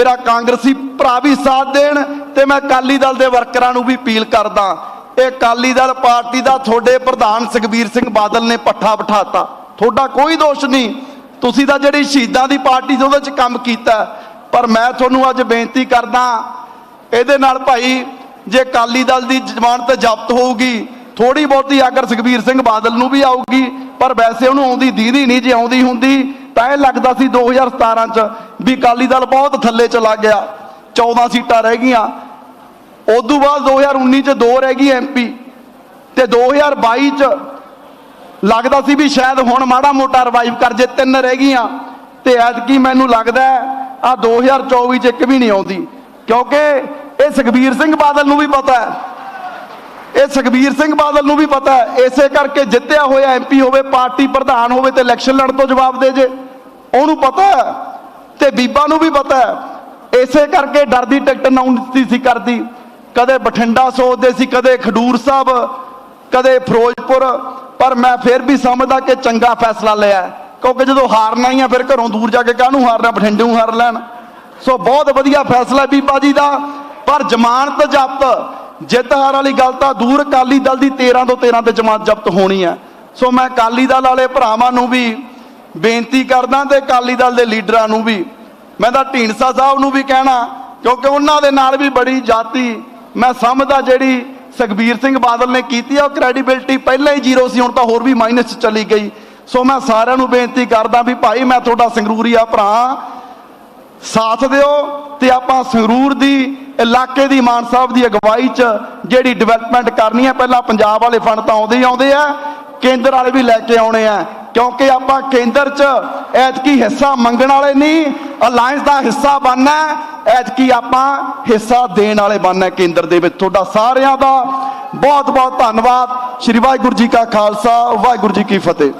ਮੇਰਾ ਕਾਂਗਰਸੀ ਭਰਾ ਵੀ ਸਾਥ ਦੇਣ ਤੇ ਮੈਂ ਅਕਾਲੀ ਦਲ ਦੇ ਵਰਕਰਾਂ ਨੂੰ ਵੀ ਅਪੀਲ ਕਰਦਾ। ਇਹ ਅਕਾਲੀ ਦਲ ਪਾਰਟੀ ਦਾ ਤੁਹਾਡੇ ਪ੍ਰਧਾਨ ਸੁਖਬੀਰ ਸਿੰਘ ਬਾਦਲ ਨੇ ਪੱਠਾ ਬਿਠਾਤਾ। ਤੁਹਾਡਾ ਕੋਈ ਦੋਸ਼ ਨਹੀਂ। ਤੁਸੀਂ ਤਾਂ ਜਿਹੜੀ ਸ਼ਹੀਦਾਂ ਦੀ ਪਾਰਟੀ ਸੀ ਉਹਦੇ 'ਚ ਕੰਮ ਕੀਤਾ। ਪਰ ਮੈਂ ਤੁਹਾਨੂੰ ਅੱਜ ਬੇਨਤੀ ਕਰਦਾ, ਇਹਦੇ ਨਾਲ ਭਾਈ, ਜੇ ਅਕਾਲੀ ਦਲ ਦੀ ਜ਼ਮਾਨਤ ਜ਼ਬਤ ਹੋਊਗੀ ਥੋੜੀ ਬਹੁਤੀ ਅਗਰ ਸੁਖਬੀਰ ਸਿੰਘ ਬਾਦਲ ਨੂੰ ਵੀ ਆਊਗੀ, ਪਰ ਵੈਸੇ ਉਹਨੂੰ ਆਉਂਦੀ ਦੀਦੀ ਨਹੀਂ ਜੇ ਆਉਂਦੀ ਹੁੰਦੀ, ਤਾਂ ਇਹ ਲੱਗਦਾ ਸੀ 2017 ਚ ਵੀ ਅਕਾਲੀ ਦਲ ਬਹੁਤ ਥੱਲੇ ਚਲਾ ਗਿਆ। 14 ਸੀਟਾਂ ਰਹਿ ਗਈਆਂ। ਉਦੋਂ ਬਾਅਦ 2019 ਚ ਦੋ ਰਹਿ ਗਈ ਐਮਪੀ ਤੇ 2022 ਚ ਲੱਗਦਾ ਸੀ ਵੀ ਸ਼ਾਇਦ ਹੁਣ ਮਾੜਾ ਮੋਟਾ ਰਿਵਾਈਵ ਕਰ ਜੇ, ਤਿੰਨ ਰਹਿ ਗਈਆਂ। ਤੇ ਐਤਕੀ ਮੈਨੂੰ ਲੱਗਦਾ ਆ 2024 ਚ ਇੱਕ ਵੀ ਨਹੀਂ ਆਉਂਦੀ। ਕਿਉਂਕਿ ਇਹ ਸੁਖਬੀਰ ਸਿੰਘ ਬਾਦਲ ਨੂੰ ਵੀ ਪਤਾ ਹੈ। ਇਹ ਸੁਖਬੀਰ ਸਿੰਘ ਬਾਦਲ ਨੂੰ ਵੀ ਪਤਾ ਹੈ। ਇਸੇ ਕਰਕੇ ਜਿੱਤਿਆ ਹੋਇਆ ਐਮਪੀ ਹੋਵੇ, ਪਾਰਟੀ ਪ੍ਰਧਾਨ ਹੋਵੇ ਤੇ ਇਲੈਕਸ਼ਨ ਲੜਨ ਤੋਂ ਜਵਾਬ ਦੇ ਜੇ। ਉਹਨੂੰ ਪਤਾ ਹੈ। ਤੇ ਬੀਬਾ ਨੂੰ ਵੀ ਪਤਾ ਹੈ। ਇਸੇ ਕਰਕੇ ਡਰਦੀ ਟਿਕਟ ਅਨਾਉਂਸ ਸੀ ਕਰਦੀ। ਕਦੇ ਬਠਿੰਡਾ ਸੋਚਦੇ ਸੀ, ਕਦੇ ਖਡੂਰ ਸਾਹਿਬ, ਕਦੇ ਫਿਰੋਜ਼ਪੁਰ। ਪਰ ਮੈਂ ਫਿਰ ਵੀ ਸਮਝਦਾ ਕਿ ਚੰਗਾ ਫੈਸਲਾ ਲਿਆ ਕਿਉਂਕਿ ਜਦੋਂ ਹਾਰਨਾ ਹੀ ਆ, ਫਿਰ ਘਰੋਂ ਦੂਰ ਜਾ ਕੇ ਕਾਹਨੂੰ ਹਾਰਨਾ, ਬਠਿੰਡੇ ਨੂੰ ਹਾਰ ਲੈਣ। ਸੋ ਬਹੁਤ ਵਧੀਆ ਫੈਸਲਾ ਬੀਬਾ ਜੀ ਦਾ। ਪਰ ਜ਼ਮਾਨਤ ਜ਼ਬਤ ਜਿੱਤ ਹਾਰ ਵਾਲੀ ਗੱਲ ਤਾਂ ਦੂਰ ਅਕਾਲੀ ਦਲ ਦੀ 13 ਤੋਂ 13 ਤੇ ਜ਼ਮਾਨਤ ਜ਼ਬਤ ਹੋਣੀ ਹੈ। ਸੋ ਮੈਂ ਅਕਾਲੀ ਦਲ ਵਾਲੇ ਭਰਾਵਾਂ ਨੂੰ ਵੀ ਬੇਨਤੀ ਕਰਦਾ ਤੇ ਅਕਾਲੀ ਦਲ ਦੇ ਲੀਡਰਾਂ ਨੂੰ ਵੀ, ਮੈਂ ਤਾਂ ਢੀਂਡਸਾ ਸਾਹਿਬ ਨੂੰ ਵੀ ਕਹਿਣਾ, ਕਿਉਂਕਿ ਉਹਨਾਂ ਦੇ ਨਾਲ ਵੀ ਬੜੀ ਜਾਤੀ, ਮੈਂ ਸਮਝਦਾ ਜਿਹੜੀ ਸੁਖਬੀਰ ਸਿੰਘ ਬਾਦਲ ਨੇ ਕੀਤੀ ਆ, ਉਹ ਕ੍ਰੈਡੀਬਿਲਟੀ ਪਹਿਲਾਂ ਹੀ ਜ਼ੀਰੋ ਸੀ, ਹੁਣ ਤਾਂ ਹੋਰ ਵੀ ਮਾਈਨਸ ਚ ਚਲੀ ਗਈ। ਸੋ ਮੈਂ ਸਾਰਿਆਂ ਨੂੰ ਬੇਨਤੀ ਕਰਦਾ ਵੀ ਭਾਈ, ਮੈਂ ਤੁਹਾਡਾ ਸੰਗਰੂਰੀ ਆ ਭਰਾ, ਸਾਥ ਦਿਓ ਤੇ ਆਪਾਂ ਸੰਗਰੂਰ ਦੀ, ਇਲਾਕੇ ਦੀ, ਮਾਨ ਸਾਹਿਬ ਦੀ ਅਗਵਾਈ 'ਚ ਜਿਹੜੀ ਡਿਵੈਲਪਮੈਂਟ ਕਰਨੀ ਹੈ ਪਹਿਲਾਂ ਪੰਜਾਬ ਵਾਲੇ ਫੰਡ ਤਾਂ ਆਉਂਦੇ ਹੀ ਆਉਂਦੇ ਆ, ਕੇਂਦਰ ਵਾਲੇ ਵੀ ਲੈ ਕੇ ਆਉਣੇ ਆ। ਕਿਉਂਕਿ ਆਪਾਂ ਕੇਂਦਰ 'ਚ ਐਤਕੀ ਹਿੱਸਾ ਮੰਗਣ ਵਾਲੇ ਨਹੀਂ ਅਲਾਈਅੰਸ ਦਾ ਹਿੱਸਾ ਬਣਨਾ ਐਤਕੀ ਆਪਾਂ ਹਿੱਸਾ ਦੇਣ ਵਾਲੇ ਬਣਨਾ ਕੇਂਦਰ ਦੇ ਵਿੱਚ। ਤੁਹਾਡਾ ਸਾਰਿਆਂ ਦਾ ਬਹੁਤ ਬਹੁਤ ਧੰਨਵਾਦ। ਸ਼੍ਰੀ ਵਾਹਿਗੁਰੂ ਜੀ ਕਾ ਖਾਲਸਾ, ਵਾਹਿਗੁਰੂ ਜੀ ਕੀ ਫਤਿਹ।